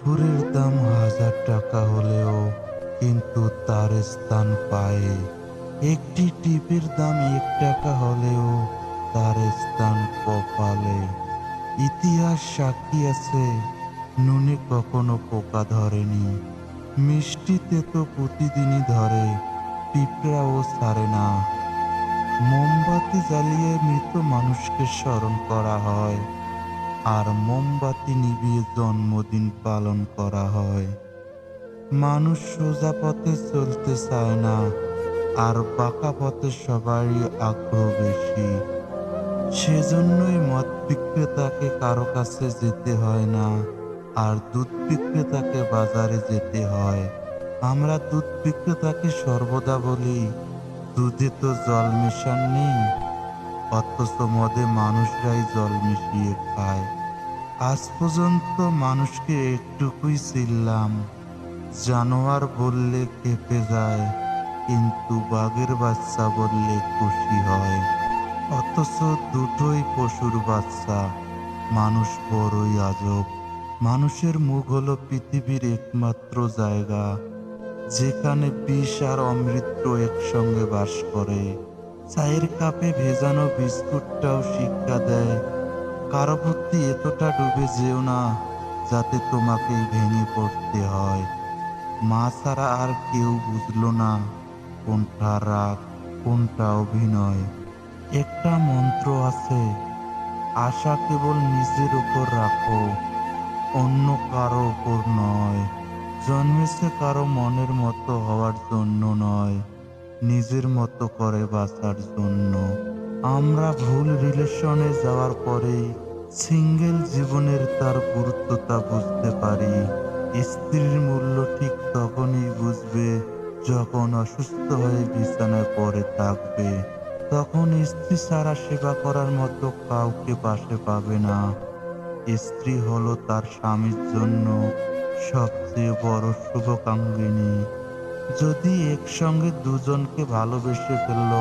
কাপড়ের দাম হাজার টাকা হলেও কিন্তু তার স্থান পায়ে। একটি টিপের দাম এক টাকা হলেও তার স্থান কপালে। ইতিহাস সাক্ষী আছে, নুনে কখনো পোকা ধরেনি। মিষ্টিতে তো প্রতিদিনই ধরে, পিঁপড়াও ছাড়ে না। মোমবাতি জ্বালিয়ে মৃত মানুষকে স্মরণ করা হয়। আর মোমবাতি নিভিয়ে জন্মদিন পালন করা হয়। মানুষ সোজা পথে চলতে চায় না, আর বাঁকা পথে সবারই আগ্রহ বেশি। সেজন্যই মদ বিক্রেতাকে কারও কাছে যেতে হয় না, আর দুধ বিক্রেতাকে বাজারে যেতে হয়। আমরা দুধ বিক্রেতাকে সর্বদা বলি, দুধে তো জল মেশান নেই। অথচ মদে মানুষরাই জল মিশিয়ে খায়। আজ পর্যন্ত মানুষকে একটুকুই চিনলাম। জানোয়ার বললে কেঁপে যায়, কিন্তু বাঘের বাচ্চা বললে খুশি হয়। অথচ দুটোই পশুর বাচ্চা, মানুষ বড়ই আজব। মানুষের মুখ হলো পৃথিবীর একমাত্র জায়গা, যেখানে বিষ আর অমৃত একসঙ্গে বাস করে। চায়ের কাপে ভেজানো বিস্কুটটাও শিক্ষা দেয়। কারও প্রতি এতটা ডুবে যেও না, যাতে তোমাকেই ভেঙে পড়তে হয়। মা ছাড়া আর কেউ বুঝলো না কোনটা রাগ, কোনটা অভিনয়। একটা মন্ত্র আছে, আশা কেবল নিজের উপর রাখো, অন্য কারও উপর নয়। জন্মেছে কারও মনের মতো হওয়ার জন্য নয়। নিজের মতো করে বাঁচার জন্য। আমরা ভুল রিলেশনে যাওয়ার পরেই সিঙ্গেল জীবনের তার গুরুত্বতা বুঝতে পারি। স্ত্রীর মূল্য ঠিক তখনই বুঝবে যখন অসুস্থ হয়ে বিছানায় পড়ে থাকবে। তখন স্ত্রী ছাড়া সেবা করার মতো কাউকে পাশে পাবে না। স্ত্রী হলো তার স্বামীর জন্য সবচেয়ে বড় শুভকাঙ্গিনী যদি একসঙ্গে দুজনকে ভালোবেসে ফেলল,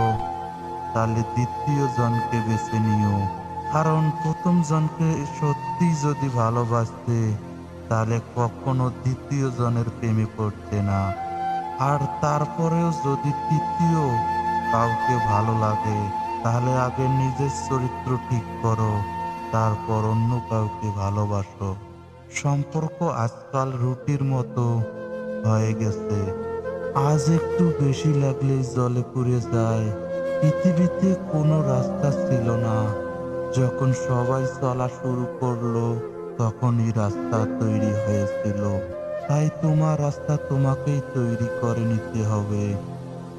তাহলে দ্বিতীয় জনকে বেছে নিও। কারণ প্রথম জনকে সত্যি যদি ভালোবাসতে, তাহলে কখনো দ্বিতীয় জনের প্রেমে পড়তে না। আর তারপরেও যদি তৃতীয় কাউকে ভালো লাগে, তাহলে আগে নিজের চরিত্র ঠিক করো, তারপর অন্য কাউকে ভালোবাসো। সম্পর্ক আজকাল রুটির মতো হয়ে গেছে। আজ একটু বেশি লাগলেই জলে পুড়ে যায়। পৃথিবীতে কোনো রাস্তা ছিল না। যখন সবাই চলা শুরু করল, তখনই রাস্তা তৈরি হয়েছিল। তাই তোমার রাস্তা তোমাকেই তৈরি করে নিতে হবে।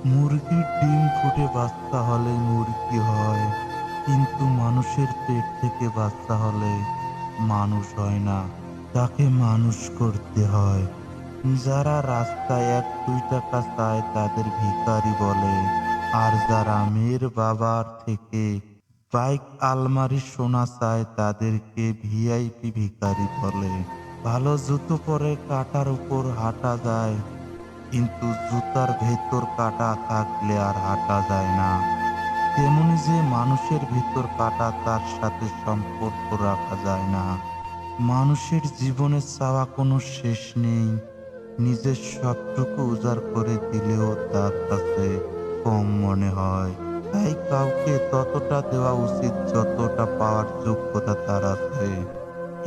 মুরগির ডিম ফুটে বাচ্চা হলে মুরগি হয়, কিন্তু মানুষের পেট থেকে বাচ্চা হলে মানুষ হয় না। তাকে মানুষ করতে হয়। যারা রাস্তায় এক দুই টাকা চায় তাদের ভিখারি বলে, আর যারা মেয়ের বাবার থেকে বাইক আলমারি সোনা চায় তাদেরকে ভিআইপি ভিখারি বলে। ভালো জুতো পরে কাটার উপর হাঁটা যায়, কিন্তু জুতার ভেতর কাটা থাকলে আর হাঁটা যায় না। তেমনি যে মানুষের ভেতর কাটা, তার সাথে সম্পর্ক রাখা যায় না। মানুষের জীবনে চাওয়া কোনো শেষ নেই। নিজের সবটুকু উজাড় করে দিলেও তার কাছে কম মনে হয়। তাই কাউকে ততটা দেওয়া উচিত, যতটা পাওয়ার যোগ্যতা তার আছে।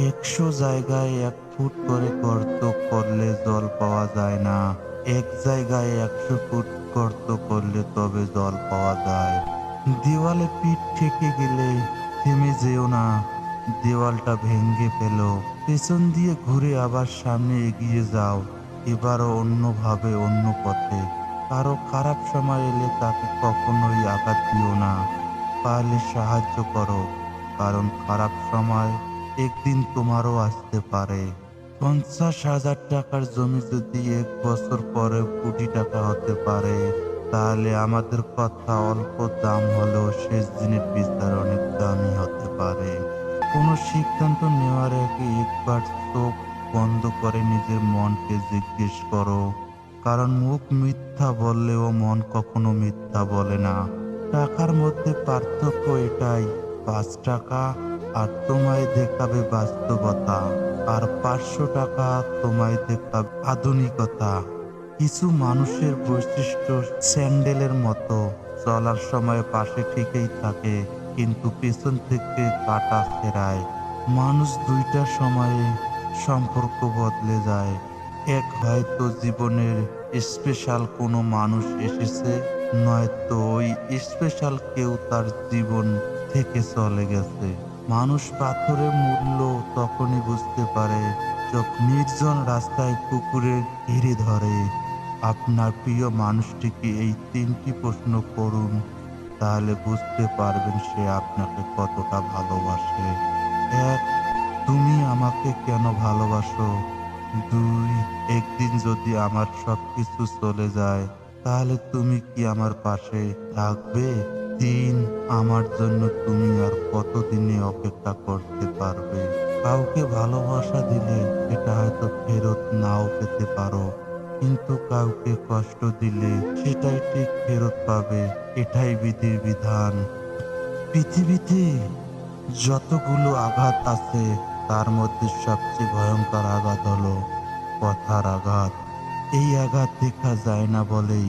একশো জায়গায় এক ফুট করে গর্ত করলে জল পাওয়া যায় না। এক জায়গায় একশো ফুট গর্ত করলে তবে জল পাওয়া যায়। দেওয়ালে পিঠ ঠেকে গেলে থেমে যেও না। দেওয়ালটা ভেঙে ফেলো। পেছন দিয়ে ঘুরে আবার সামনে এগিয়ে যাও। এবারও অন্যভাবে, অন্য পথে। কারও খারাপ সময় এলে তাকে কখনোই আঘাত দিও না। পারলে সাহায্য করো, কারণ খারাপ সময় একদিন তোমারও আসতে পারে। পঞ্চাশ হাজার টাকার জমি যদি এক বছর পরে কোটি টাকা হতে পারে, তাহলে আমাদের কথা অল্প দাম হলেও শেষ দিনের বিচার অনেক দামি হতে পারে। কোনো সিদ্ধান্ত নেওয়ার আগে একবার চোখ বন্ধ করে নিজের মনকে জিজ্ঞেস করো, কারণ মুখ মিথ্যা বললেও মন কখনো মিথ্যা বলে না। টাকার মধ্যে পার্থক্য এটাই, পাঁচ টাকা আর তোমায় দেখাবে বাস্তবতা, আর পাঁচশো টাকা তোমায় দেখাবে আধুনিকতা। কিছু মানুষের বৈশিষ্ট্য স্যান্ডেলের মতো, চলার সময় পাশে ঠিকই থাকে, কিন্তু পেছন থেকে কাটা ফেরায় মানুষ দুইটা সময়ে সম্পর্ক বদলে যায়। এক হয়তো জীবনের স্পেশাল কোনো মানুষ এসেছে, নয়তো ওই স্পেশাল কেউ তার জীবন থেকে চলে গেছে। মানুষ পাথরের মূল্য তখনই বুঝতে পারে যখন নির্জন রাস্তায় কুকুরের ঘিরে ধরে। আপনার প্রিয় মানুষটিকে এই তিনটি প্রশ্ন করুন, তাহলে বুঝতে পারবেন সে আপনাকে কতটা ভালোবাসে। এক তুমি আমাকে কেন ভালোবাসো? দুই, একদিন যদি আমার সব কিছু চলে যায়, তাহলে তুমি কি আমার পাশে থাকবে? তিন, আমার জন্য তুমি আর কতদিনে অপেক্ষা করতে পারবে? কাউকে ভালোবাসা দিলে এটা হয়তো ফেরত নাও পেতে পারো। কিন্তু কাউকে কষ্ট দিলে সেটাই ঠিক ফেরত পাবে। এটাই বিধির বিধান। পৃথিবীতে যতগুলো আঘাত আছে তার মধ্যে সবচেয়ে ভয়ঙ্কর আঘাত হলো কথার আঘাত। এই আঘাত দেখা যায় না বলেই